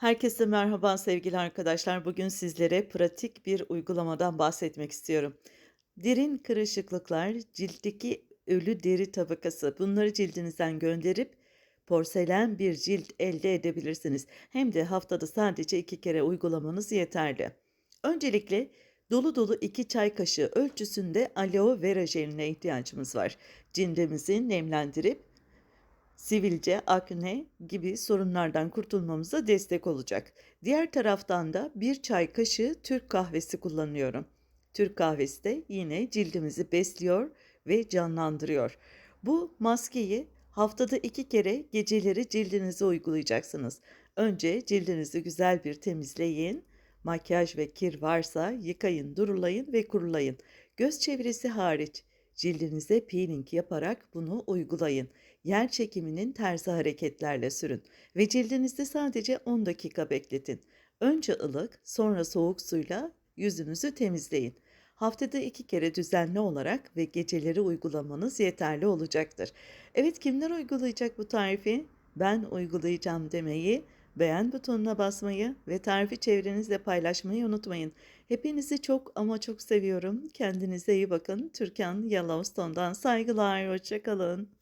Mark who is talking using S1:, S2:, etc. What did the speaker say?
S1: Herkese merhaba sevgili arkadaşlar. Bugün sizlere pratik bir uygulamadan bahsetmek istiyorum. Derin kırışıklıklar, ciltteki ölü deri tabakası bunları cildinizden gönderip porselen bir cilt elde edebilirsiniz. Hem de haftada sadece iki kere uygulamanız yeterli. Öncelikle dolu dolu 2 çay kaşığı ölçüsünde aloe vera jeline ihtiyacımız var. Cildimizi nemlendirip sivilce, akne gibi sorunlardan kurtulmamıza destek olacak. Diğer taraftan da bir çay kaşığı Türk kahvesi kullanıyorum. Türk kahvesi de yine cildimizi besliyor ve canlandırıyor. Bu maskeyi haftada iki kere geceleri cildinize uygulayacaksınız. Önce cildinizi güzel bir temizleyin. Makyaj ve kir varsa yıkayın, durulayın ve kurulayın. Göz çevresi hariç cildinize peeling yaparak bunu uygulayın. Yer çekiminin tersi hareketlerle sürün ve cildinizde sadece 10 dakika bekletin. Önce ılık, sonra soğuk suyla yüzünüzü temizleyin. Haftada iki kere düzenli olarak ve geceleri uygulamanız yeterli olacaktır. Evet kimler uygulayacak bu tarifi? Ben uygulayacağım demeyi, beğen butonuna basmayı ve tarifi çevrenizle paylaşmayı unutmayın. Hepinizi çok ama çok seviyorum. Kendinize iyi bakın. Türkan Yellowstone'dan saygılar. Hoşçakalın.